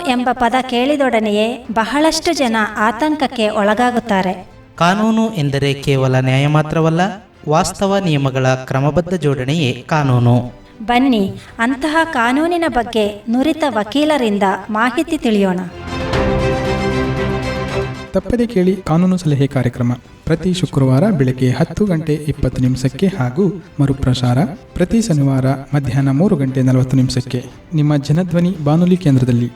ಎಂಬ ಪದ ಕೇಳಿದೊಡನೆಯೇ ಬಹಳಷ್ಟು ಜನ ಆತಂಕಕ್ಕೆ ಒಳಗಾಗುತ್ತಾರೆ. ಕಾನೂನು ಎಂದರೆ ಕೇವಲ ನ್ಯಾಯ ಮಾತ್ರವಲ್ಲ ವಾಸ್ತವ ನಿಯಮಗಳ ಕ್ರಮಬದ್ಧ ಜೋಡಣೆಯೇ ಕಾನೂನು. ಬನ್ನಿ ಅಂತಹ ಕಾನೂನಿನ ಬಗ್ಗೆ ನುರಿತ ವಕೀಲರಿಂದ ಮಾಹಿತಿ ತಿಳಿಯೋಣ. ತಪ್ಪದೆ ಕೇಳಿ ಕಾನೂನು ಸಲಹೆ ಕಾರ್ಯಕ್ರಮ. ಪ್ರತಿ ಶುಕ್ರವಾರ ಬೆಳಗ್ಗೆ ಹತ್ತು ಗಂಟೆ ಇಪ್ಪತ್ತು ನಿಮಿಷಕ್ಕೆ ಹಾಗೂ ಮರುಪ್ರಸಾರ ಪ್ರತಿ ಶನಿವಾರ ಮಧ್ಯಾಹ್ನ ಮೂರು ಗಂಟೆ ನಲವತ್ತು ನಿಮಿಷಕ್ಕೆ. ನಿಮ್ಮ ಜನಧ್ವನಿ ಬಾನುಲಿ ಕೇಂದ್ರದಲ್ಲಿ.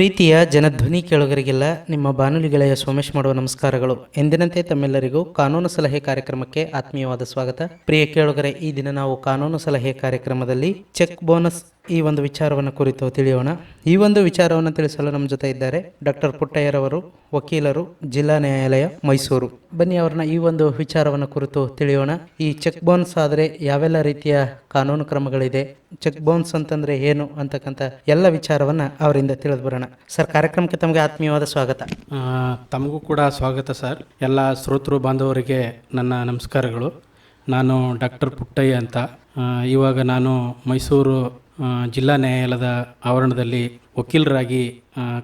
ಪ್ರೀತಿಯ ಜನಧ್ವನಿ ಕೇಳುಗರಿಗೆಲ್ಲ ನಿಮ್ಮ ಬಾನುಲಿ ಗೆಳೆಯ ಸೋಮೇಶ್ ಮಾಡುವ ನಮಸ್ಕಾರಗಳು. ಎಂದಿನಂತೆ ತಮ್ಮೆಲ್ಲರಿಗೂ ಕಾನೂನು ಸಲಹೆ ಕಾರ್ಯಕ್ರಮಕ್ಕೆ ಆತ್ಮೀಯವಾದ ಸ್ವಾಗತ. ಪ್ರಿಯ ಕೇಳುಗರೆ, ಈ ದಿನ ನಾವು ಕಾನೂನು ಸಲಹೆ ಕಾರ್ಯಕ್ರಮದಲ್ಲಿ ಚೆಕ್ ಬೋನಸ್ ಈ ಒಂದು ವಿಚಾರವನ್ನು ಕುರಿತು ತಿಳಿಯೋಣ. ಈ ಒಂದು ವಿಚಾರವನ್ನು ತಿಳಿಸಲು ನಮ್ಮ ಜೊತೆ ಇದ್ದಾರೆ ಡಾಕ್ಟರ್ ಪುಟ್ಟಯ್ಯರವರು, ವಕೀಲರು, ಜಿಲ್ಲಾ ನ್ಯಾಯಾಲಯ, ಮೈಸೂರು. ಬನ್ನಿ ಅವರನ್ನ ಈ ಒಂದು ವಿಚಾರವನ್ನು ಕುರಿತು ತಿಳಿಯೋಣ. ಈ ಚೆಕ್ ಬೌನ್ಸ್ ಆದರೆ ಯಾವೆಲ್ಲ ರೀತಿಯ ಕಾನೂನು ಕ್ರಮಗಳಿದೆ, ಚೆಕ್ ಬೌನ್ಸ್ ಅಂತಂದ್ರೆ ಏನು ಅಂತಕ್ಕಂಥ ಎಲ್ಲ ವಿಚಾರವನ್ನ ಅವರಿಂದ ತಿಳಿದು ಬರೋಣ. ಸರ್, ಕಾರ್ಯಕ್ರಮಕ್ಕೆ ತಮಗೆ ಆತ್ಮೀಯವಾದ ಸ್ವಾಗತ. ತಮಗೂ ಕೂಡ ಸ್ವಾಗತ ಸರ್. ಎಲ್ಲ ಶ್ರೋತೃ ಬಾಂಧವರಿಗೆ ನನ್ನ ನಮಸ್ಕಾರಗಳು. ನಾನು ಡಾಕ್ಟರ್ ಪುಟ್ಟಯ್ಯ ಅಂತ. ಇವಾಗ ನಾನು ಮೈಸೂರು ಜಿಲ್ಲಾ ನ್ಯಾಯಾಲಯದ ಆವರಣದಲ್ಲಿ ವಕೀಲರಾಗಿ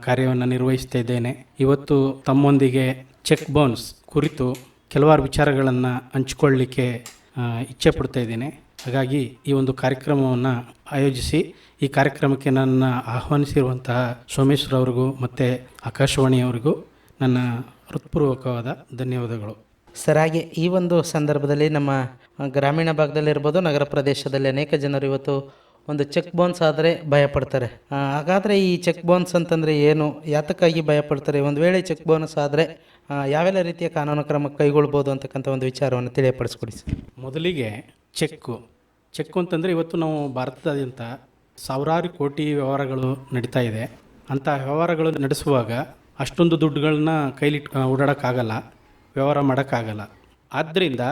ಕಾರ್ಯವನ್ನು ನಿರ್ವಹಿಸ್ತಾ ಇದ್ದೇನೆ. ಇವತ್ತು ತಮ್ಮೊಂದಿಗೆ ಚೆಕ್ ಬೌನ್ಸ್ ಕುರಿತು ಕೆಲವಾರು ವಿಚಾರಗಳನ್ನು ಹಂಚಿಕೊಳ್ಳಲಿಕ್ಕೆ ಇಚ್ಛೆ ಪಡ್ತಾ ಇದ್ದೇನೆ. ಹಾಗಾಗಿ ಈ ಒಂದು ಕಾರ್ಯಕ್ರಮವನ್ನು ಆಯೋಜಿಸಿ, ಈ ಕಾರ್ಯಕ್ರಮಕ್ಕೆ ನನ್ನ ಆಹ್ವಾನಿಸಿರುವಂತಹ ಸೋಮೇಶ್ವರವ್ರಿಗೂ ಮತ್ತು ಆಕಾಶವಾಣಿಯವರಿಗೂ ನನ್ನ ಹೃತ್ಪೂರ್ವಕವಾದ ಧನ್ಯವಾದಗಳು. ಸರ್, ಹಾಗೆ ಈ ಒಂದು ಸಂದರ್ಭದಲ್ಲಿ ನಮ್ಮ ಗ್ರಾಮೀಣ ಭಾಗದಲ್ಲಿರ್ಬೋದು, ನಗರ ಪ್ರದೇಶದಲ್ಲಿ ಅನೇಕ ಜನರು ಇವತ್ತು ಒಂದು ಚೆಕ್ ಬೌನ್ಸ್ ಆದರೆ ಭಯಪಡ್ತಾರೆ. ಹಾಗಾದರೆ ಈ ಚೆಕ್ ಬೌನ್ಸ್ ಅಂತಂದರೆ ಏನು? ಯಾತಕ್ಕಾಗಿ ಭಯಪಡ್ತಾರೆ? ಒಂದು ವೇಳೆ ಚೆಕ್ ಬೌನ್ಸ್ ಆದರೆ ಯಾವೆಲ್ಲ ರೀತಿಯ ಕಾನೂನು ಕ್ರಮ ಕೈಗೊಳ್ಬೋದು ಅಂತಕ್ಕಂಥ ಒಂದು ವಿಚಾರವನ್ನು ತಿಳಿಯಪಡಿಸ್ಕೊಡಿ ಮೊದಲಿಗೆ ಚೆಕ್ಕು. ಚೆಕ್ಕು ಅಂತಂದರೆ ಇವತ್ತು ನಾವು ಭಾರತದಾದ್ಯಂತ ಸಾವಿರಾರು ಕೋಟಿ ವ್ಯವಹಾರಗಳು ನಡೀತಾ ಇದೆ. ಅಂಥ ವ್ಯವಹಾರಗಳು ನಡೆಸುವಾಗ ಅಷ್ಟೊಂದು ದುಡ್ಡುಗಳನ್ನ ಕೈಲಿಟ್ ಓಡಾಡೋಕ್ಕಾಗಲ್ಲ. ವ್ಯವಹಾರ ಮಾಡೋಕ್ಕಾಗಲ್ಲ. ಆದ್ದರಿಂದ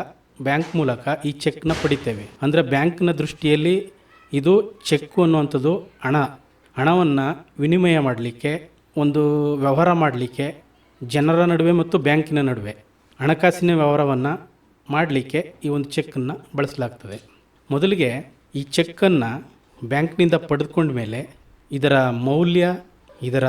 ಬ್ಯಾಂಕ್ ಮೂಲಕ ಈ ಚೆಕ್ನ ಪಡಿತೇವೆ. ಅಂದರೆ ಬ್ಯಾಂಕ್ನ ದೃಷ್ಟಿಯಲ್ಲಿ ಇದು ಚೆಕ್ಕು ಅನ್ನುವಂಥದ್ದು ಹಣ. ಹಣವನ್ನು ವಿನಿಮಯ ಮಾಡಲಿಕ್ಕೆ, ಒಂದು ವ್ಯವಹಾರ ಮಾಡಲಿಕ್ಕೆ, ಜನರ ನಡುವೆ ಮತ್ತು ಬ್ಯಾಂಕಿನ ನಡುವೆ ಹಣಕಾಸಿನ ವ್ಯವಹಾರವನ್ನು ಮಾಡಲಿಕ್ಕೆ ಈ ಒಂದು ಚೆಕ್ಕನ್ನು ಬಳಸಲಾಗ್ತದೆ. ಮೊದಲಿಗೆ ಈ ಚೆಕ್ಕನ್ನು ಬ್ಯಾಂಕ್ನಿಂದ ಪಡೆದುಕೊಂಡ ಮೇಲೆ ಇದರ ಮೌಲ್ಯ, ಇದರ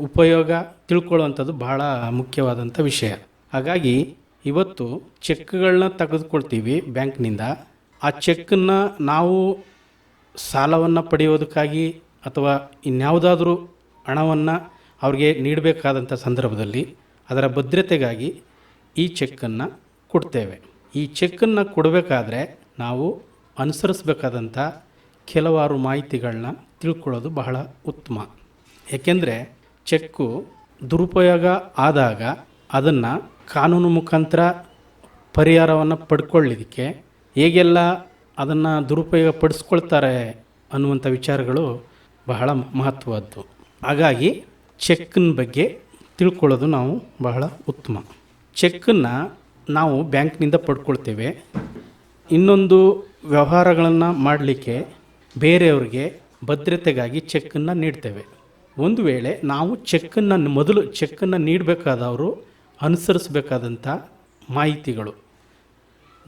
ಉಪಯೋಗ ತಿಳ್ಕೊಳ್ಳುವಂಥದ್ದು ಬಹಳ ಮುಖ್ಯವಾದಂಥ ವಿಷಯ. ಹಾಗಾಗಿ ಇವತ್ತು ಚೆಕ್ಗಳನ್ನ ತೆಗೆದುಕೊಳ್ತೀವಿ ಬ್ಯಾಂಕ್ನಿಂದ. ಆ ಚೆಕ್ಕನ್ನು ನಾವು ಸಾಲವನ್ನು ಪಡೆಯೋದಕ್ಕಾಗಿ ಅಥವಾ ಇನ್ಯಾವುದಾದ್ರೂ ಹಣವನ್ನು ಅವ್ರಿಗೆ ನೀಡಬೇಕಾದಂಥ ಸಂದರ್ಭದಲ್ಲಿ ಅದರ ಭದ್ರತೆಗಾಗಿ ಈ ಚೆಕ್ಕನ್ನು ಕೊಡ್ತೇವೆ. ಈ ಚೆಕ್ಕನ್ನು ಕೊಡಬೇಕಾದ್ರೆ ನಾವು ಅನುಸರಿಸಬೇಕಾದಂಥ ಕೆಲವಾರು ಮಾಹಿತಿಗಳನ್ನ ತಿಳ್ಕೊಳ್ಳೋದು ಬಹಳ ಉತ್ತಮ. ಏಕೆಂದರೆ ಚೆಕ್ಕು ದುರುಪಯೋಗ ಆದಾಗ ಅದನ್ನು ಕಾನೂನು ಮುಖಾಂತರ ಪರಿಹಾರವನ್ನು ಪಡ್ಕೊಳ್ಳಿದ್ದಕ್ಕೆ ಹೇಗೆಲ್ಲ ಅದನ್ನು ದುರುಪಯೋಗ ಪಡಿಸ್ಕೊಳ್ತಾರೆ ಅನ್ನುವಂಥ ವಿಚಾರಗಳು ಬಹಳ ಮಹತ್ವದ್ದು. ಹಾಗಾಗಿ ಚೆಕ್ನ ಬಗ್ಗೆ ತಿಳ್ಕೊಳ್ಳೋದು ನಾವು ಬಹಳ ಉತ್ತಮ. ಚೆಕ್ಕನ್ನು ನಾವು ಬ್ಯಾಂಕ್ನಿಂದ ಪಡ್ಕೊಳ್ತೇವೆ. ಇನ್ನೊಂದು ವ್ಯವಹಾರಗಳನ್ನು ಮಾಡಲಿಕ್ಕೆ ಬೇರೆಯವ್ರಿಗೆ ಭದ್ರತೆಗಾಗಿ ಚೆಕ್ಕನ್ನು ನೀಡ್ತೇವೆ. ಒಂದು ವೇಳೆ ನಾವು ಚೆಕ್ಕನ್ನು ಮೊದಲು ಚೆಕ್ಕನ್ನು ನೀಡಬೇಕಾದವರು ಅನುಸರಿಸಬೇಕಾದಂಥ ಮಾಹಿತಿಗಳು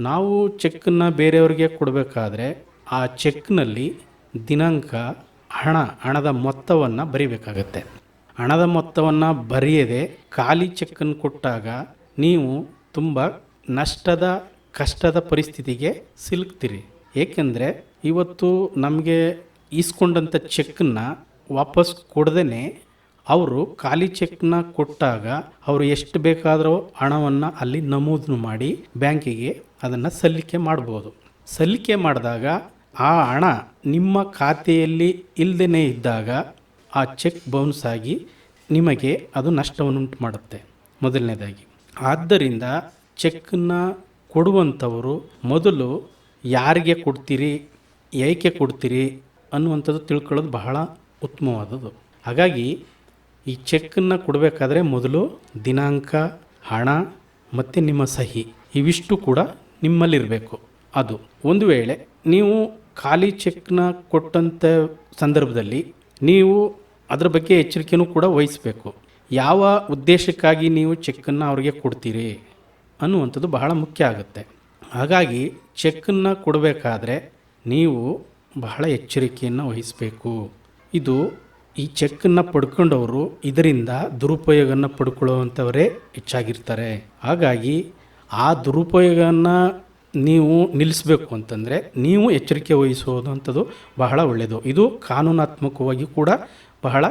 ನಾವು ಚೆಕ್ಕನ್ನು ಬೇರೆಯವರಿಗೆ ಕೊಡಬೇಕಾದ್ರೆ ಆ ಚೆಕ್ನಲ್ಲಿ ದಿನಾಂಕ, ಹಣ, ಹಣದ ಮೊತ್ತವನ್ನು ಬರೀಬೇಕಾಗತ್ತೆ. ಹಣದ ಮೊತ್ತವನ್ನು ಬರೆಯದೆ ಖಾಲಿ ಚೆಕ್ಕನ್ನು ಕೊಟ್ಟಾಗ ನೀವು ತುಂಬ ನಷ್ಟದ, ಕಷ್ಟದ ಪರಿಸ್ಥಿತಿಗೆ ಸಿಲುಕ್ತೀರಿ. ಏಕೆಂದರೆ ಇವತ್ತು ನಮಗೆ ಈಸ್ಕೊಂಡಂಥ ಚೆಕ್ಕನ್ನು ವಾಪಸ್ ಕೊಡದೇ ಅವರು ಖಾಲಿ ಚೆಕ್ನ ಕೊಟ್ಟಾಗ ಅವರು ಎಷ್ಟು ಬೇಕಾದರೂ ಹಣವನ್ನು ಅಲ್ಲಿ ನಮೂದು ಮಾಡಿ ಬ್ಯಾಂಕಿಗೆ ಅದನ್ನು ಸಲ್ಲಿಕೆ ಮಾಡ್ಬೋದು. ಸಲ್ಲಿಕೆ ಮಾಡಿದಾಗ ಆ ಹಣ ನಿಮ್ಮ ಖಾತೆಯಲ್ಲಿ ಇಲ್ಲದೇ ಇದ್ದಾಗ ಆ ಚೆಕ್ ಬೌನ್ಸ್ ಆಗಿ ನಿಮಗೆ ಅದು ನಷ್ಟವನ್ನುಂಟು ಮಾಡುತ್ತೆ. ಮೊದಲನೇದಾಗಿ. ಆದ್ದರಿಂದ ಚೆಕ್ಕನ್ನು ಕೊಡುವಂಥವರು ಮೊದಲು ಯಾರಿಗೆ ಕೊಡ್ತೀರಿ, ಏಕೆ ಕೊಡ್ತೀರಿ ಅನ್ನುವಂಥದ್ದು ತಿಳ್ಕೊಳ್ಳೋದು ಬಹಳ ಉತ್ತಮವಾದದ್ದು. ಹಾಗಾಗಿ ಈ ಚೆಕ್ಕನ್ನು ಕೊಡಬೇಕಾದ್ರೆ ಮೊದಲು ದಿನಾಂಕ, ಹಣ ಮತ್ತು ನಿಮ್ಮ ಸಹಿ. ಇವಿಷ್ಟು ಕೂಡ ನಿಮ್ಮಲ್ಲಿರಬೇಕು. ಅದು ಒಂದು ವೇಳೆ ನೀವು ಖಾಲಿ ಚೆಕ್ನ ಕೊಟ್ಟಂಥ ಸಂದರ್ಭದಲ್ಲಿ ನೀವು ಅದರ ಬಗ್ಗೆ ಎಚ್ಚರಿಕೆಯೂ ಕೂಡ ವಹಿಸಬೇಕು. ಯಾವ ಉದ್ದೇಶಕ್ಕಾಗಿ ನೀವು ಚೆಕ್ಕನ್ನು ಅವರಿಗೆ ಕೊಡ್ತೀರಿ ಅನ್ನುವಂಥದ್ದು ಬಹಳ ಮುಖ್ಯ ಆಗುತ್ತೆ. ಹಾಗಾಗಿ ಚೆಕ್ಕನ್ನು ಕೊಡಬೇಕಾದ್ರೆ ನೀವು ಬಹಳ ಎಚ್ಚರಿಕೆಯನ್ನು ವಹಿಸಬೇಕು. ಇದು ಈ ಚೆಕ್ಕನ್ನು ಪಡ್ಕೊಂಡವರು ಇದರಿಂದ ದುರುಪಯೋಗನ ಪಡ್ಕೊಳ್ಳುವಂಥವರೇ ಹೆಚ್ಚಾಗಿರ್ತಾರೆ. ಹಾಗಾಗಿ ಆ ದುರುಪಯೋಗವನ್ನು ನೀವು ನಿಲ್ಲಿಸಬೇಕು ಅಂತಂದರೆ ನೀವು ಎಚ್ಚರಿಕೆ ವಹಿಸುವಂಥದ್ದು ಬಹಳ ಒಳ್ಳೆಯದು. ಇದು ಕಾನೂನಾತ್ಮಕವಾಗಿ ಕೂಡ ಬಹಳ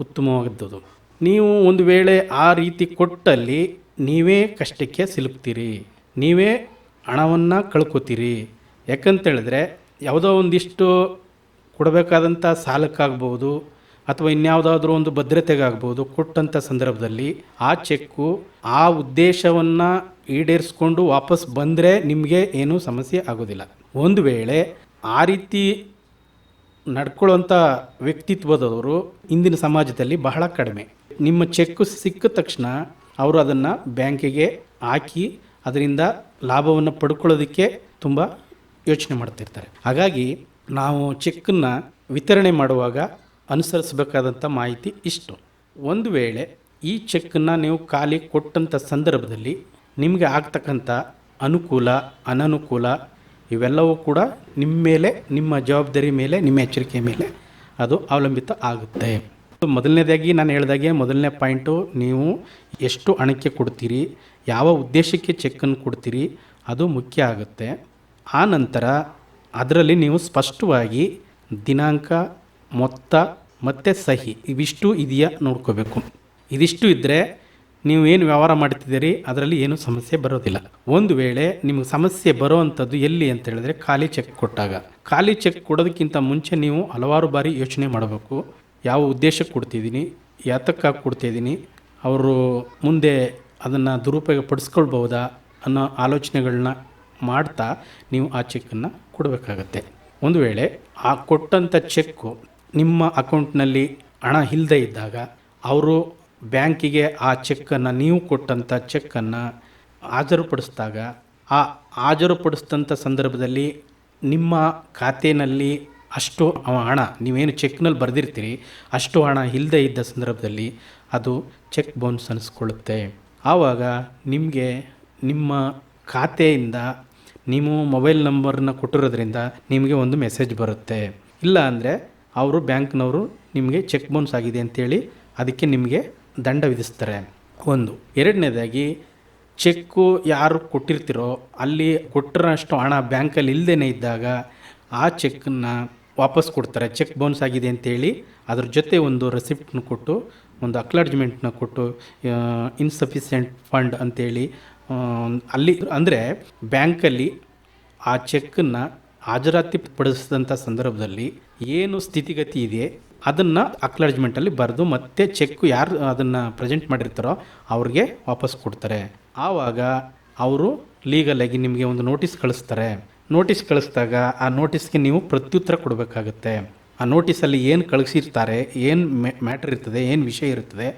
ಉತ್ತಮವಾದದ್ದು. ನೀವು ಒಂದು ವೇಳೆ ಆ ರೀತಿ ಕೊಟ್ಟಲ್ಲಿ ನೀವೇ ಕಷ್ಟಕ್ಕೆ ಸಿಲುಕ್ತೀರಿ. ನೀವೇ ಹಣವನ್ನು ಕಳ್ಕೊತೀರಿ. ಯಾಕಂತೇಳಿದ್ರೆ ಯಾವುದೋ ಒಂದಿಷ್ಟು ಕೊಡಬೇಕಾದಂಥ ಸಾಲಕ್ಕಾಗ್ಬೋದು ಅಥವಾ ಇನ್ಯಾವುದಾದ್ರೂ ಒಂದು ಭದ್ರತೆಗಾಗ್ಬೋದು ಕೊಟ್ಟಂಥ ಸಂದರ್ಭದಲ್ಲಿ ಆ ಚೆಕ್ಕು ಆ ಉದ್ದೇಶವನ್ನು ಈಡೇರಿಸ್ಕೊಂಡು ವಾಪಸ್ ಬಂದರೆ ನಿಮಗೆ ಏನೂ ಸಮಸ್ಯೆ ಆಗೋದಿಲ್ಲ. ಒಂದು ವೇಳೆ ಆ ರೀತಿ ನಡ್ಕೊಳ್ಳುವಂಥ ವ್ಯಕ್ತಿತ್ವದವರು ಇಂದಿನ ಸಮಾಜದಲ್ಲಿ ಬಹಳ ಕಡಿಮೆ. ನಿಮ್ಮ ಚೆಕ್ ಸಿಕ್ಕ ತಕ್ಷಣ ಅವರು ಅದನ್ನು ಬ್ಯಾಂಕಿಗೆ ಹಾಕಿ ಅದರಿಂದ ಲಾಭವನ್ನು ಪಡ್ಕೊಳ್ಳೋದಕ್ಕೆ ತುಂಬ ಯೋಚನೆ ಮಾಡ್ತಿರ್ತಾರೆ. ಹಾಗಾಗಿ ನಾವು ಚೆಕ್ಕನ್ನು ವಿತರಣೆ ಮಾಡುವಾಗ ಅನುಸರಿಸಬೇಕಾದಂಥ ಮಾಹಿತಿ ಇಷ್ಟು. ಒಂದು ವೇಳೆ ಈ ಚೆಕ್ಕನ್ನು ನೀವು ಖಾಲಿ ಕೊಟ್ಟಂಥ ಸಂದರ್ಭದಲ್ಲಿ ನಿಮಗೆ ಆಗ್ತಕ್ಕಂಥ ಅನುಕೂಲ, ಅನನುಕೂಲ ಇವೆಲ್ಲವೂ ಕೂಡ ನಿಮ್ಮ ಮೇಲೆ, ನಿಮ್ಮ ಜವಾಬ್ದಾರಿ ಮೇಲೆ, ನಿಮ್ಮ ಎಚ್ಚರಿಕೆ ಮೇಲೆ ಅದು ಅವಲಂಬಿತ ಆಗುತ್ತೆ. ಮೊದಲನೇದಾಗಿ ನಾನು ಹೇಳಿದಾಗೆ ಮೊದಲನೇ ಪಾಯಿಂಟು ನೀವು ಎಷ್ಟು ಹಣಕ್ಕೆ ಕೊಡ್ತೀರಿ, ಯಾವ ಉದ್ದೇಶಕ್ಕೆ ಚೆಕ್ಕನ್ನು ಕೊಡ್ತೀರಿ, ಅದು ಮುಖ್ಯ ಆಗುತ್ತೆ. ಆ ನಂತರ ಅದರಲ್ಲಿ ನೀವು ಸ್ಪಷ್ಟವಾಗಿ ದಿನಾಂಕ ಮೊತ್ತ ಮತ್ತು ಸಹಿ ಇವಿಷ್ಟು ಇದೆಯಾ ನೋಡ್ಕೋಬೇಕು. ಇದಿಷ್ಟು ಇದ್ದರೆ ನೀವು ಏನು ವ್ಯವಹಾರ ಮಾಡ್ತಿದ್ದೀರಿ ಅದರಲ್ಲಿ ಏನೂ ಸಮಸ್ಯೆ ಬರೋದಿಲ್ಲ. ಒಂದು ವೇಳೆ ನಿಮಗೆ ಸಮಸ್ಯೆ ಬರೋವಂಥದ್ದು ಎಲ್ಲಿ ಅಂತ ಹೇಳಿದ್ರೆ ಖಾಲಿ ಚೆಕ್ ಕೊಟ್ಟಾಗ. ಖಾಲಿ ಚೆಕ್ ಕೊಡೋದಕ್ಕಿಂತ ಮುಂಚೆ ನೀವು ಹಲವಾರು ಬಾರಿ ಯೋಚನೆ ಮಾಡಬೇಕು. ಯಾವ ಉದ್ದೇಶಕ್ಕೆ ಕೊಡ್ತಿದ್ದೀನಿ, ಯಾತಕ್ಕಾಗಿ ಕೊಡ್ತಿದ್ದೀನಿ, ಅವರು ಮುಂದೆ ಅದನ್ನು ದುರುಪಯೋಗ ಪಡಿಸ್ಕೊಳ್ಬಹುದಾ ಅನ್ನೋ ಆಲೋಚನೆಗಳನ್ನ ಮಾಡ್ತಾ ನೀವು ಆ ಚೆಕ್ಕನ್ನು ಕೊಡಬೇಕಾಗತ್ತೆ. ಒಂದು ವೇಳೆ ಆ ಕೊಟ್ಟಂಥ ಚೆಕ್ಕು ನಿಮ್ಮ ಅಕೌಂಟ್ನಲ್ಲಿ ಹಣ ಇಲ್ಲದೆ ಇದ್ದಾಗ ಅವರು ಬ್ಯಾಂಕಿಗೆ ಆ ಚೆಕ್ಕನ್ನು ನೀವು ಕೊಟ್ಟಂಥ ಚೆಕ್ಕನ್ನು ಹಾಜರುಪಡಿಸಿದಾಗ, ಆ ಹಾಜರುಪಡಿಸಿದಂಥ ಸಂದರ್ಭದಲ್ಲಿ ನಿಮ್ಮ ಖಾತೆಯಲ್ಲಿ ಅಷ್ಟು ಹಣ, ನೀವೇನು ಚೆಕ್ನಲ್ಲಿ ಬರೆದಿರ್ತೀರಿ, ಅಷ್ಟು ಹಣ ಇಲ್ಲದೆ ಇದ್ದ ಸಂದರ್ಭದಲ್ಲಿ ಅದು ಚೆಕ್ ಬೌನ್ಸ್ ಅನಿಸ್ಕೊಳ್ಳುತ್ತೆ. ಆವಾಗ ನಿಮಗೆ ನಿಮ್ಮ ಖಾತೆಯಿಂದ ನೀವು ಮೊಬೈಲ್ ನಂಬರ್ನ ಕೊಟ್ಟಿರೋದ್ರಿಂದ ನಿಮಗೆ ಒಂದು ಮೆಸೇಜ್ ಬರುತ್ತೆ. ಇಲ್ಲ ಅಂದರೆ ಅವರು ಬ್ಯಾಂಕ್ನವರು ನಿಮಗೆ ಚೆಕ್ ಬೌನ್ಸ್ ಆಗಿದೆ ಅಂತೇಳಿ ಅದಕ್ಕೆ ನಿಮಗೆ ದಂಡ ವಿಧಿಸ್ತಾರೆ. ಒಂದು. ಎರಡನೇದಾಗಿ, ಚೆಕ್ಕು ಯಾರು ಕೊಟ್ಟಿರ್ತಿರೋ ಅಲ್ಲಿ ಕೊಟ್ಟಿರೋಷ್ಟು ಹಣ ಬ್ಯಾಂಕಲ್ಲಿ ಇಲ್ಲದೇ ಇದ್ದಾಗ ಆ ಚೆಕ್ಕನ್ನು ವಾಪಸ್ ಕೊಡ್ತಾರೆ. ಚೆಕ್ ಬೌನ್ಸ್ ಆಗಿದೆ ಅಂತೇಳಿ ಅದ್ರ ಜೊತೆ ಒಂದು ರೆಸಿಪ್ಟ್ನ ಕೊಟ್ಟು, ಒಂದು ಅಕ್ಲಾಡ್ಜ್ಮೆಂಟ್ನ ಕೊಟ್ಟು ಇನ್ಸಫಿಷಿಯೆಂಟ್ ಫಂಡ್ ಅಂತೇಳಿ ಅಲ್ಲಿ ಅಂದರೆ ಬ್ಯಾಂಕಲ್ಲಿ ಆ ಚೆಕ್ಕನ್ನು ಹಾಜರಾತಿ ಪಡಿಸಿದಂಥ ಸಂದರ್ಭದಲ್ಲಿ ಏನು ಸ್ಥಿತಿಗತಿ ಇದೆ, ಅದನ್ನು ಅಕ್ನಾಲಜ್ಮೆಂಟಲ್ಲಿ ಬರೆದು ಮತ್ತೆ ಚೆಕ್ ಯಾರು ಅದನ್ನು ಪ್ರೆಸೆಂಟ್ ಮಾಡಿರ್ತಾರೋ ಅವ್ರಿಗೆ ವಾಪಸ್ ಕೊಡ್ತಾರೆ. ಆವಾಗ ಅವರು ಲೀಗಲಾಗಿ ನಿಮಗೆ ಒಂದು ನೋಟಿಸ್ ಕಳಿಸ್ತಾರೆ. ನೋಟಿಸ್ ಕಳಿಸಿದಾಗ ಆ ನೋಟಿಸ್ಗೆ ನೀವು ಪ್ರತ್ಯುತ್ತರ ಕೊಡಬೇಕಾಗುತ್ತೆ. ಆ ನೋಟಿಸಲ್ಲಿ ಏನು ಕಳಿಸಿರ್ತಾರೆ, ಏನು ಮ್ಯಾಟರ್ ಇರ್ತದೆ, ಏನು ವಿಷಯ ಇರ್ತದೆ,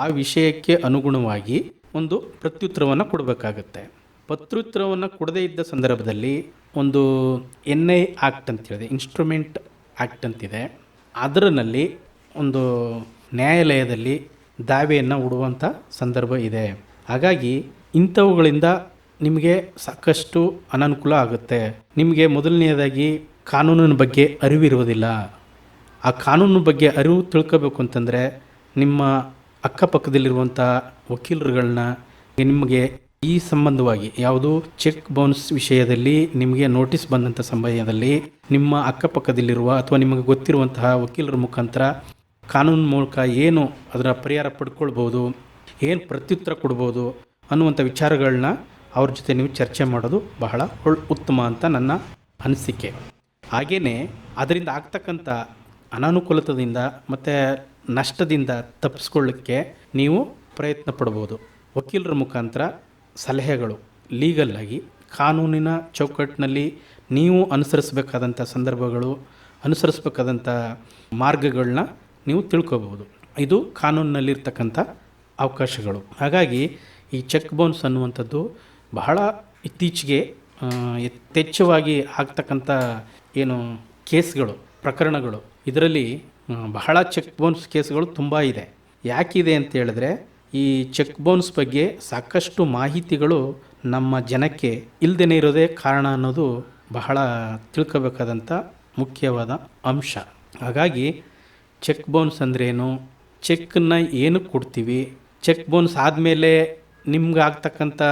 ಆ ವಿಷಯಕ್ಕೆ ಅನುಗುಣವಾಗಿ ಒಂದು ಪ್ರತ್ಯುತ್ತರವನ್ನು ಕೊಡಬೇಕಾಗತ್ತೆ. ಪ್ರತ್ಯುತ್ತರವನ್ನು ಕೊಡದೇ ಇದ್ದ ಸಂದರ್ಭದಲ್ಲಿ ಒಂದು ಎನ್ ಐ ಆ್ಯಕ್ಟ್ ಅಂತೇಳಿದೆ ಇನ್ಸ್ಟ್ರೂಮೆಂಟ್ ಆ್ಯಕ್ಟ್ ಅಂತಿದೆ ಅದರಲ್ಲಿ ಒಂದು ನ್ಯಾಯಾಲಯದಲ್ಲಿ ದಾವೆಯನ್ನು ಹುಡುವಂಥ ಸಂದರ್ಭ ಇದೆ. ಹಾಗಾಗಿ ಇಂಥವುಗಳಿಂದ ನಿಮಗೆ ಸಾಕಷ್ಟು ಅನನುಕೂಲ ಆಗುತ್ತೆ. ನಿಮಗೆ ಮೊದಲನೆಯದಾಗಿ ಕಾನೂನಿನ ಬಗ್ಗೆ ಅರಿವಿರುವುದಿಲ್ಲ. ಆ ಕಾನೂನು ಬಗ್ಗೆ ಅರಿವು ತಿಳ್ಕೋಬೇಕು ಅಂತಂದರೆ ನಿಮ್ಮ ಅಕ್ಕಪಕ್ಕದಲ್ಲಿರುವಂಥ ವಕೀಲರುಗಳನ್ನ ನಿಮಗೆ ಈ ಸಂಬಂಧವಾಗಿ ಯಾವುದು ಚೆಕ್ ಬೌನ್ಸ್ ವಿಷಯದಲ್ಲಿ ನಿಮಗೆ ನೋಟಿಸ್ ಬಂದಂಥ ಸಮಯದಲ್ಲಿ ನಿಮ್ಮ ಅಕ್ಕಪಕ್ಕದಲ್ಲಿರುವ ಅಥವಾ ನಿಮಗೆ ಗೊತ್ತಿರುವಂತಹ ವಕೀಲರ ಮುಖಾಂತರ ಕಾನೂನು ಮೂಲಕ ಏನು ಅದರ ಪರಿಹಾರ ಪಡ್ಕೊಳ್ಬೋದು, ಏನು ಪ್ರತ್ಯುತ್ತರ ಕೊಡ್ಬೋದು ಅನ್ನುವಂಥ ವಿಚಾರಗಳನ್ನ ಅವ್ರ ಜೊತೆ ನೀವು ಚರ್ಚೆ ಮಾಡೋದು ಬಹಳ ಉತ್ತಮ ಅಂತ ನನ್ನ ಅನಿಸಿಕೆ. ಹಾಗೆಯೇ ಅದರಿಂದ ಆಗ್ತಕ್ಕಂಥ ಅನಾನುಕೂಲತೆಯಿಂದ ಮತ್ತು ನಷ್ಟದಿಂದ ತಪ್ಪಿಸ್ಕೊಳ್ಳಿಕ್ಕೆ ನೀವು ಪ್ರಯತ್ನ ಪಡ್ಬೋದು. ವಕೀಲರ ಮುಖಾಂತರ ಸಲಹೆಗಳು ಲೀಗಲ್ಲಾಗಿ ಕಾನೂನಿನ ಚೌಕಟ್ಟಿನಲ್ಲಿ ನೀವು ಅನುಸರಿಸಬೇಕಾದಂಥ ಸಂದರ್ಭಗಳು, ಅನುಸರಿಸಬೇಕಾದಂಥ ಮಾರ್ಗಗಳನ್ನ ನೀವು ತಿಳ್ಕೋಬಹುದು. ಇದು ಕಾನೂನಿನಲ್ಲಿರ್ತಕ್ಕಂಥ ಅವಕಾಶಗಳು. ಹಾಗಾಗಿ ಈ ಚೆಕ್ ಬೌನ್ಸ್ ಅನ್ನುವಂಥದ್ದು ಬಹಳ ಇತ್ತೀಚೆಗೆ ಯಥೇಚ್ಛವಾಗಿ ಆಗ್ತಕ್ಕಂಥ ಏನು ಕೇಸ್ಗಳು, ಪ್ರಕರಣಗಳು. ಇದರಲ್ಲಿ ಬಹಳ ಚೆಕ್ ಬೌನ್ಸ್ ಕೇಸ್ಗಳು ತುಂಬ ಇದೆ. ಯಾಕಿದೆ ಅಂತ ಹೇಳಿದ್ರೆ ಈ ಚೆಕ್ ಬೌನ್ಸ್ ಬಗ್ಗೆ ಸಾಕಷ್ಟು ಮಾಹಿತಿಗಳು ನಮ್ಮ ಜನಕ್ಕೆ ಇಲ್ಲದೇ ಇರೋದೇ ಕಾರಣ ಅನ್ನೋದು ಬಹಳ ತಿಳ್ಕೋಬೇಕಾದಂಥ ಮುಖ್ಯವಾದ ಅಂಶ. ಹಾಗಾಗಿ ಚೆಕ್ ಬೌನ್ಸ್ ಅಂದ್ರೇನು? ಚೆಕ್ಕನ್ನು ಏನು ಕೊಡ್ತೀವಿ? ಚೆಕ್ ಬೌನ್ಸ್ ಆದಮೇಲೆ ನಿಮ್ಗೆ ಆಗ್ತಕ್ಕಂಥ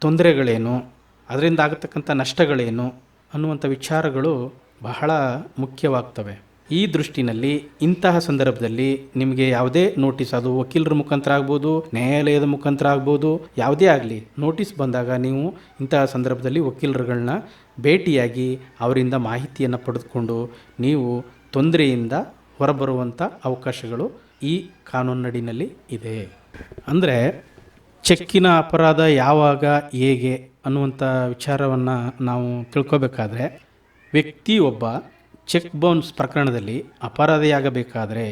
ತೊಂದರೆಗಳೇನು? ಅದರಿಂದ ಆಗತಕ್ಕಂಥ ನಷ್ಟಗಳೇನು? ಅನ್ನುವಂಥ ವಿಚಾರಗಳು ಬಹಳ ಮುಖ್ಯವಾಗ್ತವೆ. ಈ ದೃಷ್ಟಿನಲ್ಲಿ ಇಂತಹ ಸಂದರ್ಭದಲ್ಲಿ ನಿಮಗೆ ಯಾವುದೇ ನೋಟಿಸ್, ಅದು ವಕೀಲರ ಮುಖಾಂತರ ಆಗ್ಬೋದು, ನ್ಯಾಯಾಲಯದ ಮುಖಾಂತರ ಆಗ್ಬೋದು, ಯಾವುದೇ ಆಗಲಿ ನೋಟಿಸ್ ಬಂದಾಗ ನೀವು ಇಂತಹ ಸಂದರ್ಭದಲ್ಲಿ ವಕೀಲರುಗಳನ್ನ ಭೇಟಿಯಾಗಿ ಅವರಿಂದ ಮಾಹಿತಿಯನ್ನು ಪಡೆದುಕೊಂಡು ನೀವು ತೊಂದರೆಯಿಂದ ಹೊರಬರುವಂಥ ಅವಕಾಶಗಳು ಈ ಕಾನೂನಿನಡಿನಲ್ಲಿ ಇದೆ. ಅಂದರೆ ಚೆಕ್ಕಿನ ಅಪರಾಧ ಯಾವಾಗ, ಹೇಗೆ ಅನ್ನುವಂಥ ವಿಚಾರವನ್ನು ನಾವು ತಿಳ್ಕೊಬೇಕಾದ್ರೆ ವ್ಯಕ್ತಿ ಒಬ್ಬ ಚೆಕ್ ಬೌನ್ಸ್ ಪ್ರಕರಣದಲ್ಲಿ ಅಪರಾಧಿಯಾಗಬೇಕಾದರೆ,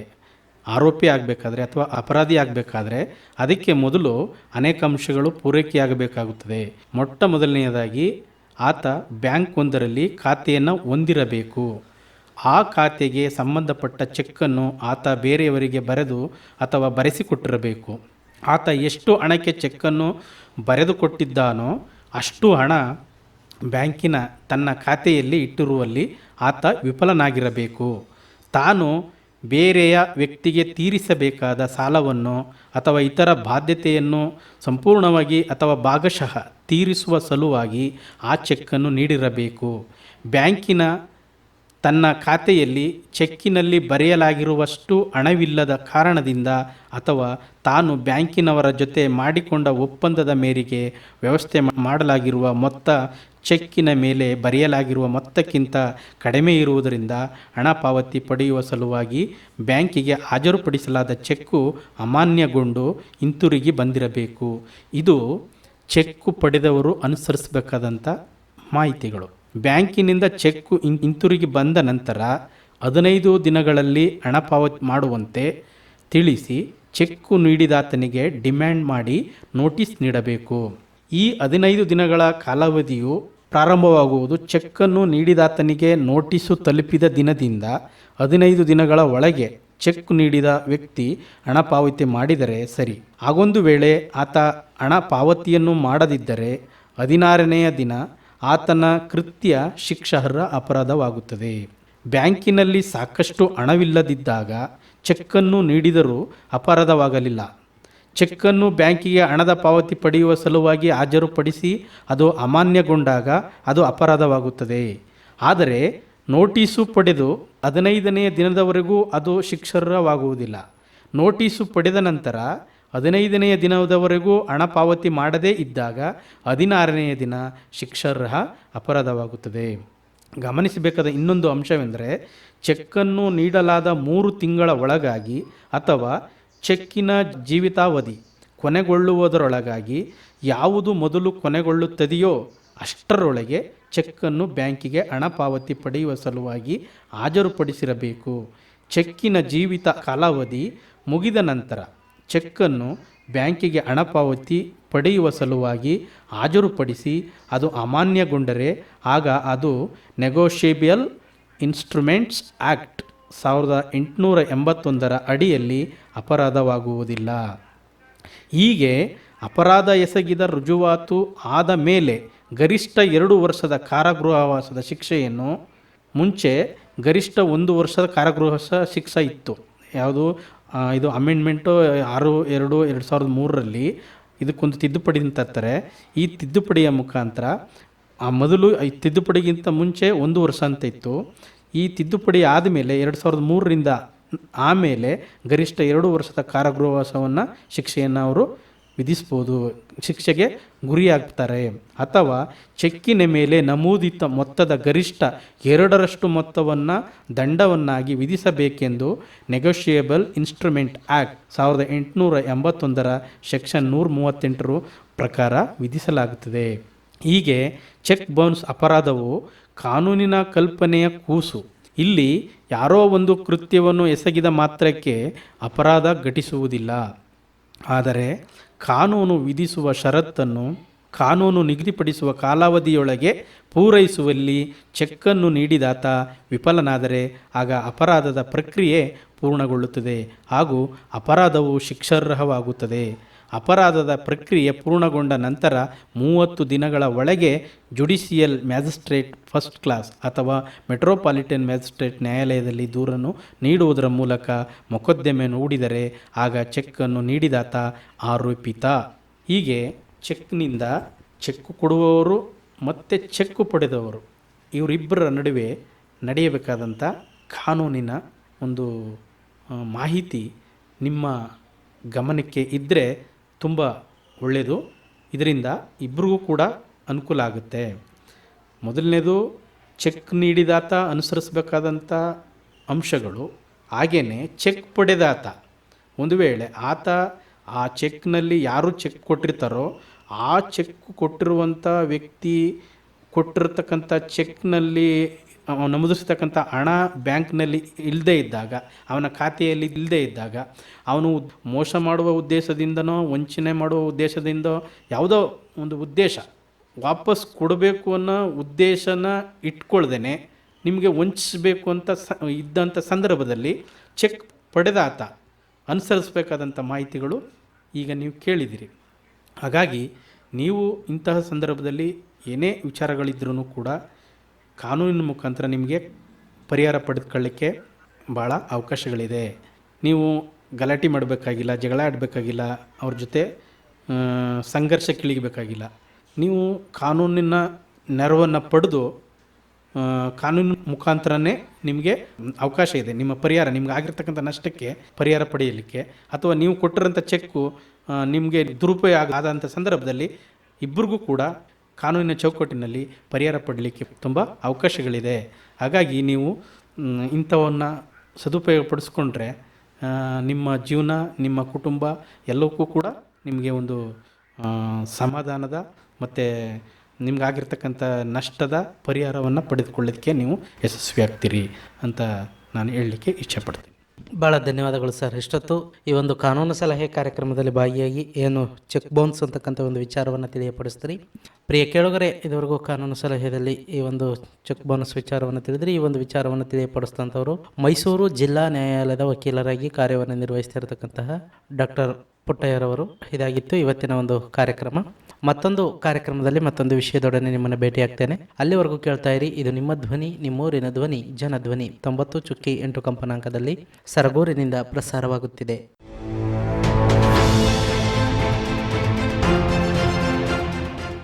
ಆರೋಪಿ ಆಗಬೇಕಾದ್ರೆ ಅಥವಾ ಅಪರಾಧಿ ಆಗಬೇಕಾದ್ರೆ ಅದಕ್ಕೆ ಮೊದಲು ಅನೇಕ ಅಂಶಗಳು ಪೂರೈಕೆಯಾಗಬೇಕಾಗುತ್ತದೆ. ಮೊಟ್ಟ ಮೊದಲನೆಯದಾಗಿ ಆತ ಬ್ಯಾಂಕ್ ಒಂದರಲ್ಲಿ ಖಾತೆಯನ್ನು ಹೊಂದಿರಬೇಕು. ಆ ಖಾತೆಗೆ ಸಂಬಂಧಪಟ್ಟ ಚೆಕ್ಕನ್ನು ಆತ ಬೇರೆಯವರಿಗೆ ಬರೆದು ಅಥವಾ ಬರೆಸಿಕೊಟ್ಟಿರಬೇಕು. ಆತ ಎಷ್ಟು ಹಣಕ್ಕೆ ಚೆಕ್ಕನ್ನು ಬರೆದುಕೊಟ್ಟಿದ್ದಾನೋ ಅಷ್ಟು ಹಣ ಬ್ಯಾಂಕಿನ ತನ್ನ ಖಾತೆಯಲ್ಲಿ ಇಟ್ಟಿರುವಲ್ಲಿ ಆತ ವಿಫಲನಾಗಿರಬೇಕು. ತಾನು ಬೇರೆಯ ವ್ಯಕ್ತಿಗೆ ತೀರಿಸಬೇಕಾದ ಸಾಲವನ್ನು ಅಥವಾ ಇತರ ಬಾಧ್ಯತೆಯನ್ನು ಸಂಪೂರ್ಣವಾಗಿ ಅಥವಾ ಭಾಗಶಃ ತೀರಿಸುವ ಸಲುವಾಗಿ ಆ ಚೆಕ್ಕನ್ನು ನೀಡಿರಬೇಕು. ಬ್ಯಾಂಕಿನ ತನ್ನ ಖಾತೆಯಲ್ಲಿ ಚೆಕ್ಕಿನಲ್ಲಿ ಬರೆಯಲಾಗಿರುವಷ್ಟು ಹಣವಿಲ್ಲದ ಕಾರಣದಿಂದ ಅಥವಾ ತಾನು ಬ್ಯಾಂಕಿನವರ ಜೊತೆ ಮಾಡಿಕೊಂಡ ಒಪ್ಪಂದದ ಮೇರೆಗೆ ವ್ಯವಸ್ಥೆ ಮಾಡಲಾಗಿರುವ ಮೊತ್ತ ಚೆಕ್ಕಿನ ಮೇಲೆ ಬರೆಯಲಾಗಿರುವ ಮೊತ್ತಕ್ಕಿಂತ ಕಡಿಮೆ ಇರುವುದರಿಂದ ಹಣ ಪಾವತಿ ಪಡೆಯುವ ಸಲುವಾಗಿ ಬ್ಯಾಂಕಿಗೆ ಹಾಜರುಪಡಿಸಲಾದ ಚೆಕ್ಕು ಅಮಾನ್ಯಗೊಂಡು ಹಿಂತಿರುಗಿ ಬಂದಿರಬೇಕು. ಇದು ಚೆಕ್ಕು ಪಡೆದವರು ಅನುಸರಿಸಬೇಕಾದಂಥ ಮಾಹಿತಿಗಳು. ಬ್ಯಾಂಕಿನಿಂದ ಚೆಕ್ಕು ಹಿಂ- ಹಿಂತಿರುಗಿ ಬಂದ ನಂತರ ಹದಿನೈದು ದಿನಗಳಲ್ಲಿ ಹಣ ಪಾವತಿ ಮಾಡುವಂತೆ ತಿಳಿಸಿ ಚೆಕ್ಕು ನೀಡಿದಾತನಿಗೆ ಡಿಮ್ಯಾಂಡ್ ಮಾಡಿ ನೋಟಿಸ್ ನೀಡಬೇಕು. ಈ ಹದಿನೈದು ದಿನಗಳ ಕಾಲಾವಧಿಯು ಪ್ರಾರಂಭವಾಗುವುದು ಚೆಕ್ಕನ್ನು ನೀಡಿದಾತನಿಗೆ ನೋಟಿಸು ತಲುಪಿದ ದಿನದಿಂದ ಹದಿನೈದು ದಿನಗಳ ಒಳಗೆ ಚೆಕ್ ನೀಡಿದ ವ್ಯಕ್ತಿ ಹಣ ಪಾವತಿ ಮಾಡಿದರೆ ಸರಿ. ಹಾಗೊಂದು ವೇಳೆ ಆತ ಹಣ ಪಾವತಿಯನ್ನು ಮಾಡದಿದ್ದರೆ ಹದಿನಾರನೆಯ ದಿನ ಆತನ ಕೃತ್ಯ ಶಿಕ್ಷಾರ್ಹ ಅಪರಾಧವಾಗುತ್ತದೆ. ಬ್ಯಾಂಕಿನಲ್ಲಿ ಸಾಕಷ್ಟು ಹಣವಿಲ್ಲದಿದ್ದಾಗ ಚೆಕ್ಕನ್ನು ನೀಡಿದರೂ ಅಪರಾಧವಾಗಲಿಲ್ಲ. ಚೆಕ್ಕನ್ನು ಬ್ಯಾಂಕಿಗೆ ಹಣದ ಪಾವತಿ ಪಡೆಯುವ ಸಲುವಾಗಿ ಹಾಜರುಪಡಿಸಿ ಅದು ಅಮಾನ್ಯಗೊಂಡಾಗ ಅದು ಅಪರಾಧವಾಗುತ್ತದೆ. ಆದರೆ ನೋಟೀಸು ಪಡೆದು ಹದಿನೈದನೆಯ ದಿನದವರೆಗೂ ಅದು ಶಿಕ್ಷಾರ್ಹವಾಗುವುದಿಲ್ಲ. ನೋಟೀಸು ಪಡೆದ ನಂತರ ಹದಿನೈದನೆಯ ದಿನದವರೆಗೂ ಹಣ ಪಾವತಿ ಮಾಡದೇ ಇದ್ದಾಗ ಹದಿನಾರನೆಯ ದಿನ ಶಿಕ್ಷಾರ್ಹ ಅಪರಾಧವಾಗುತ್ತದೆ. ಗಮನಿಸಬೇಕಾದ ಇನ್ನೊಂದು ಅಂಶವೆಂದರೆ ಚೆಕ್ಕನ್ನು ನೀಡಲಾದ ಮೂರು ತಿಂಗಳ ಒಳಗಾಗಿ ಅಥವಾ ಚೆಕ್ಕಿನ ಜೀವಿತಾವಧಿ ಕೊನೆಗೊಳ್ಳುವುದರೊಳಗಾಗಿ ಯಾವುದು ಮೊದಲು ಕೊನೆಗೊಳ್ಳುತ್ತದೆಯೋ ಅಷ್ಟರೊಳಗೆ ಚೆಕ್ಕನ್ನು ಬ್ಯಾಂಕಿಗೆ ಹಣ ಪಾವತಿ ಪಡೆಯುವ ಸಲುವಾಗಿ ಹಾಜರುಪಡಿಸಿರಬೇಕು. ಚೆಕ್ಕಿನ ಜೀವಿತ ಕಾಲಾವಧಿ ಮುಗಿದ ನಂತರ ಚೆಕ್ಕನ್ನು ಬ್ಯಾಂಕಿಗೆ ಹಣ ಪಾವತಿ ಪಡೆಯುವ ಸಲುವಾಗಿ ಹಾಜರುಪಡಿಸಿ ಅದು ಅಮಾನ್ಯಗೊಂಡರೆ ಆಗ ಅದು ನೆಗೋಷಿಯಬಲ್ ಇನ್ಸ್ಟ್ರುಮೆಂಟ್ಸ್ ಆ್ಯಕ್ಟ್ ಸಾವಿರದ ಎಂಟುನೂರ ಎಂಬತ್ತೊಂದರ ಅಡಿಯಲ್ಲಿ ಅಪರಾಧವಾಗುವುದಿಲ್ಲ. ಹೀಗೆ ಅಪರಾಧ ಎಸಗಿದ ರುಜುವಾತು ಆದ ಮೇಲೆ ಗರಿಷ್ಠ ಎರಡು ವರ್ಷದ ಕಾರಾಗೃಹವಾಸದ ಶಿಕ್ಷೆಯನ್ನು ಮುಂಚೆ ಗರಿಷ್ಠ ಒಂದು ವರ್ಷದ ಕಾರಾಗೃಹ ಶಿಕ್ಷೆ ಇತ್ತು. ಯಾವುದು? ಇದು ಅಮೆಂಡ್ಮೆಂಟು ಆರು, ಎರಡು ಎರಡು ಸಾವಿರದ ಮೂರರಲ್ಲಿ ಇದಕ್ಕೊಂದು ತಿದ್ದುಪಡಿ ಅಂತ ತರ್ತಾರೆ ಈ ತಿದ್ದುಪಡಿಯ ಮುಖಾಂತರ ಆ ಮೊದಲು ಈ ತಿದ್ದುಪಡಿಗಿಂತ ಮುಂಚೆ ಒಂದು ವರ್ಷ ಅಂತ ಇತ್ತು. ಈ ತಿದ್ದುಪಡಿ ಆದಮೇಲೆ ಎರಡು ಸಾವಿರದ ಮೂರರಿಂದ ಆಮೇಲೆ ಗರಿಷ್ಠ ಎರಡು ವರ್ಷದ ಕಾರಾಗೃಹವಾಸವನ್ನು ಶಿಕ್ಷೆಯನ್ನು ಅವರು ವಿಧಿಸ್ಬೋದು. ಶಿಕ್ಷೆಗೆ ಗುರಿಯಾಗ್ತಾರೆ ಅಥವಾ ಚೆಕ್ಕಿನ ಮೇಲೆ ನಮೂದಿತ ಮೊತ್ತದ ಗರಿಷ್ಠ ಎರಡರಷ್ಟು ಮೊತ್ತವನ್ನು ದಂಡವನ್ನಾಗಿ ವಿಧಿಸಬೇಕೆಂದು ನೆಗೋಷಿಯೇಬಲ್ ಇನ್ಸ್ಟ್ರುಮೆಂಟ್ ಆ್ಯಕ್ಟ್ ಸಾವಿರದ ಎಂಟುನೂರ ಎಂಬತ್ತೊಂದರ ಸೆಕ್ಷನ್ ನೂರ ಮೂವತ್ತೆಂಟರ ಪ್ರಕಾರ ವಿಧಿಸಲಾಗುತ್ತದೆ. ಹೀಗೆ ಚೆಕ್ ಬೌನ್ಸ್ ಅಪರಾಧವು ಕಾನೂನಿನ ಕಲ್ಪನೆಯ ಕೂಸು. ಇಲ್ಲಿ ಯಾರೋ ಒಂದು ಕೃತ್ಯವನ್ನು ಎಸಗಿದ ಮಾತ್ರಕ್ಕೆ ಅಪರಾಧ ಘಟಿಸುವುದಿಲ್ಲ. ಆದರೆ ಕಾನೂನು ವಿಧಿಸುವ ಷರತ್ತನ್ನು, ಕಾನೂನು ನಿಗದಿಪಡಿಸುವ ಕಾಲಾವಧಿಯೊಳಗೆ ಪೂರೈಸುವಲ್ಲಿ ಚೆಕ್ಕನ್ನು ನೀಡಿದಾತ ವಿಫಲನಾದರೆ ಆಗ ಅಪರಾಧದ ಪ್ರಕ್ರಿಯೆ ಪೂರ್ಣಗೊಳ್ಳುತ್ತದೆ ಹಾಗೂ ಅಪರಾಧವು ಶಿಕ್ಷಾರ್ಹವಾಗುತ್ತದೆ. ಅಪರಾಧದ ಪ್ರಕ್ರಿಯೆ ಪೂರ್ಣಗೊಂಡ ನಂತರ ಮೂವತ್ತು ದಿನಗಳ ಒಳಗೆ ಜುಡಿಷಿಯಲ್ ಮ್ಯಾಜಿಸ್ಟ್ರೇಟ್ ಫಸ್ಟ್ ಕ್ಲಾಸ್ ಅಥವಾ ಮೆಟ್ರೋಪಾಲಿಟನ್ ಮ್ಯಾಜಿಸ್ಟ್ರೇಟ್ ನ್ಯಾಯಾಲಯದಲ್ಲಿ ದೂರನ್ನು ನೀಡುವುದರ ಮೂಲಕ ಮೊಕದ್ದಮೆಯನ್ನು ಹೂಡಿದರೆ ಆಗ ಚೆಕ್ಕನ್ನು ನೀಡಿದಾತ ಆರೋಪಿತ ಹೀಗೆ ಚೆಕ್ನಿಂದ ಚೆಕ್ ಕೊಡುವವರು ಮತ್ತು ಚೆಕ್ ಪಡೆದವರು. ಇವರಿಬ್ಬರ ನಡುವೆ ನಡೆಯಬೇಕಾದಂಥ ಕಾನೂನಿನ ಒಂದು ಮಾಹಿತಿ ನಿಮ್ಮ ಗಮನಕ್ಕೆ ಇದ್ದರೆ ತುಂಬ ಒಳ್ಳೆಯದು ಇದರಿಂದ ಇಬ್ಬರಿಗೂ ಕೂಡ ಅನುಕೂಲ ಆಗುತ್ತೆ. ಮೊದಲನೇದು ಚೆಕ್ ನೀಡಿದಾತ ಅನುಸರಿಸಬೇಕಾದಂಥ ಅಂಶಗಳು. ಹಾಗೆಯೇ ಚೆಕ್ ಪಡೆದಾತ. ಒಂದು ವೇಳೆ ಆತ ಆ ಚೆಕ್ನಲ್ಲಿ ಯಾರು ಚೆಕ್ ಕೊಟ್ಟಿರ್ತಾರೋ, ಆ ಚೆಕ್ ಕೊಟ್ಟಿರುವಂಥ ವ್ಯಕ್ತಿ ಕೊಟ್ಟಿರ್ತಕ್ಕಂಥ ಚೆಕ್ನಲ್ಲಿ ನಮೂದಿಸ್ತಕ್ಕಂಥ ಹಣ ಬ್ಯಾಂಕ್ನಲ್ಲಿ ಇಲ್ಲದೇ ಇದ್ದಾಗ, ಅವನ ಖಾತೆಯಲ್ಲಿ ಇಲ್ಲದೇ ಇದ್ದಾಗ, ಅವನು ಮೋಸ ಮಾಡುವ ಉದ್ದೇಶದಿಂದನೋ, ವಂಚನೆ ಮಾಡುವ ಉದ್ದೇಶದಿಂದೋ ಯಾವುದೋ ಒಂದು ಉದ್ದೇಶ ವಾಪಸ್ ಕೊಡಬೇಕು ಅನ್ನೋ ಉದ್ದೇಶನ ಇಟ್ಕೊಳ್ದೇ ನಿಮಗೆ ವಂಚಿಸಬೇಕು ಅಂತ ಸ, ಇದ್ದಂಥ ಸಂದರ್ಭದಲ್ಲಿ ಚೆಕ್ ಪಡೆದಾತ ಅನುಸರಿಸಬೇಕಾದಂಥ ಮಾಹಿತಿಗಳು ಈಗ ನೀವು ಕೇಳಿದಿರಿ. ಹಾಗಾಗಿ ನೀವು ಇಂತಹ ಸಂದರ್ಭದಲ್ಲಿ ಏನೇ ವಿಚಾರಗಳಿದ್ರೂ ಕೂಡ ಕಾನೂನಿನ ಮುಖಾಂತರ ನಿಮಗೆ ಪರಿಹಾರ ಪಡೆದುಕೊಳ್ಳಿಕ್ಕೆ ಭಾಳ ಅವಕಾಶಗಳಿದೆ. ನೀವು ಗಲಾಟೆ ಮಾಡಬೇಕಾಗಿಲ್ಲ, ಜಗಳ ಆಡಬೇಕಾಗಿಲ್ಲ, ಅವ್ರ ಜೊತೆ ಸಂಘರ್ಷಕ್ಕಿಳಿಗಬೇಕಾಗಿಲ್ಲ ನೀವು ಕಾನೂನಿನ ನೆರವನ್ನು ಪಡೆದು ಕಾನೂನಿನ ಕಾನೂನು ಮುಖಾಂತರನೇ ನಿಮಗೆ ಅವಕಾಶ ಇದೆ. ನಿಮ್ಮ ಪರಿಹಾರ, ನಿಮ್ಗೆ ಆಗಿರ್ತಕ್ಕಂಥ ನಷ್ಟಕ್ಕೆ ಪರಿಹಾರ ಪಡೆಯಲಿಕ್ಕೆ ಅಥವಾ ನೀವು ಕೊಟ್ಟಿರೋಂಥ ಚೆಕ್ಕು ನಿಮಗೆ ದುರುಪಯೋಗ ಆದಂಥ ಸಂದರ್ಭದಲ್ಲಿ ಇಬ್ಬರಿಗೂ ಕೂಡ ಕಾನೂನಿನ ಚೌಕಟ್ಟಿನಲ್ಲಿ ಪರಿಹಾರ ಪಡಲಿಕ್ಕೆ ತುಂಬ ಅವಕಾಶಗಳಿದೆ. ಹಾಗಾಗಿ ನೀವು ಇಂಥವನ್ನು ಸದುಪಯೋಗ ಪಡಿಸ್ಕೊಂಡ್ರೆ ನಿಮ್ಮ ಜೀವನ, ನಿಮ್ಮ ಕುಟುಂಬ ಎಲ್ಲಕ್ಕೂ ಕೂಡ ನಿಮಗೆ ಒಂದು ಸಮಾಧಾನದ ಮತ್ತು ನಿಮ್ಗಾಗಿರ್ತಕ್ಕಂಥ ನಷ್ಟದ ಪರಿಹಾರವನ್ನು ಪಡೆದುಕೊಳ್ಳೋದಕ್ಕೆ ನೀವು ಯಶಸ್ವಿಯಾಗ್ತೀರಿ ಅಂತ ನಾನು ಹೇಳಲಿಕ್ಕೆ ಇಚ್ಛೆಪಡ್ತೀನಿ. ಭಾಳ ಧನ್ಯವಾದಗಳು ಸರ್. ಇಷ್ಟೊತ್ತು ಈ ಒಂದು ಕಾನೂನು ಸಲಹೆ ಕಾರ್ಯಕ್ರಮದಲ್ಲಿ ಭಾಗಿಯಾಗಿ ಏನು ಚೆಕ್ ಬೌನ್ಸ್ ಅಂತಕ್ಕಂಥ ಒಂದು ವಿಚಾರವನ್ನು ತಿಳಿಯಪಡಿಸ್ತೀರಿ. ಪ್ರಿಯ ಕೇಳುಗರೆ, ಇದುವರೆಗೂ ಕಾನೂನು ಸಲಹೆಯಲ್ಲಿ ಈ ಒಂದು ಚೆಕ್ ಬೌನ್ಸ್ ವಿಚಾರವನ್ನು ತಿಳಿದ್ರಿ. ಈ ಒಂದು ವಿಚಾರವನ್ನು ತಿಳಿಯಪಡಿಸಿದಂಥವರು ಮೈಸೂರು ಜಿಲ್ಲಾ ನ್ಯಾಯಾಲಯದ ವಕೀಲರಾಗಿ ಕಾರ್ಯವನ್ನು ನಿರ್ವಹಿಸ್ತಿರತಕ್ಕಂತಹ ಡಾಕ್ಟರ್ ಪುಟ್ಟಯ್ಯರವರು ಇದಾಗಿತ್ತು. ಇವತ್ತಿನ ಒಂದು ಕಾರ್ಯಕ್ರಮ. ಮತ್ತೊಂದು ಕಾರ್ಯಕ್ರಮದಲ್ಲಿ ಮತ್ತೊಂದು ವಿಷಯದೊಡನೆ ನಿಮ್ಮನ್ನು ಭೇಟಿಯಾಗ್ತೇನೆ. ಅಲ್ಲಿವರೆಗೂ ಕೇಳ್ತಾ ಇರಿ ಇದು ನಿಮ್ಮ ಧ್ವನಿ ನಿಮ್ಮೂರಿನ ಧ್ವನಿ ಜನಧ್ವನಿ. ತೊಂಬತ್ತು ಚುಕ್ಕಿ ಎಂಟು ಕಂಪನಾಂಕದಲ್ಲಿ ಸರಗೂರಿನಿಂದ ಪ್ರಸಾರವಾಗುತ್ತಿದೆ.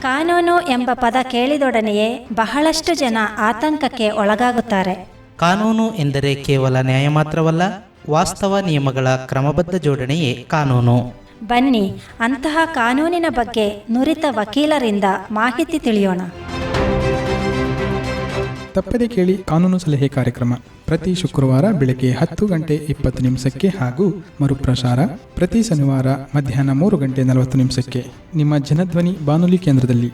ಕಾನೂನು ಎಂಬ ಪದ ಕೇಳಿದೊಡನೆಯೇ ಬಹಳಷ್ಟು ಜನ ಆತಂಕಕ್ಕೆ ಒಳಗಾಗುತ್ತಾರೆ. ಕಾನೂನು ಎಂದರೆ ಕೇವಲ ನ್ಯಾಯ ಮಾತ್ರವಲ್ಲ ವಾಸ್ತವ ನಿಯಮಗಳ ಕ್ರಮಬದ್ಧ ಜೋಡಣೆಯೇ ಕಾನೂನು. ಬನ್ನಿ ಅಂತಹ ಕಾನೂನಿನ ಬಗ್ಗೆ ನುರಿತ ವಕೀಲರಿಂದ ಮಾಹಿತಿ ತಿಳಿಯೋಣ. ತಪ್ಪದೆ ಕೇಳಿ ಕಾನೂನು ಸಲಹೆ ಕಾರ್ಯಕ್ರಮ. ಪ್ರತಿ ಶುಕ್ರವಾರ ಬೆಳಗ್ಗೆ ಹತ್ತು ಗಂಟೆ ಇಪ್ಪತ್ತು ನಿಮಿಷಕ್ಕೆ ಹಾಗೂ ಮರುಪ್ರಸಾರ ಪ್ರತಿ ಶನಿವಾರ ಮಧ್ಯಾಹ್ನ ಮೂರು ಗಂಟೆ ನಲವತ್ತು ನಿಮಿಷಕ್ಕೆ. ನಿಮ್ಮ ಜನಧ್ವನಿ ಬಾನುಲಿ ಕೇಂದ್ರದಲ್ಲಿ.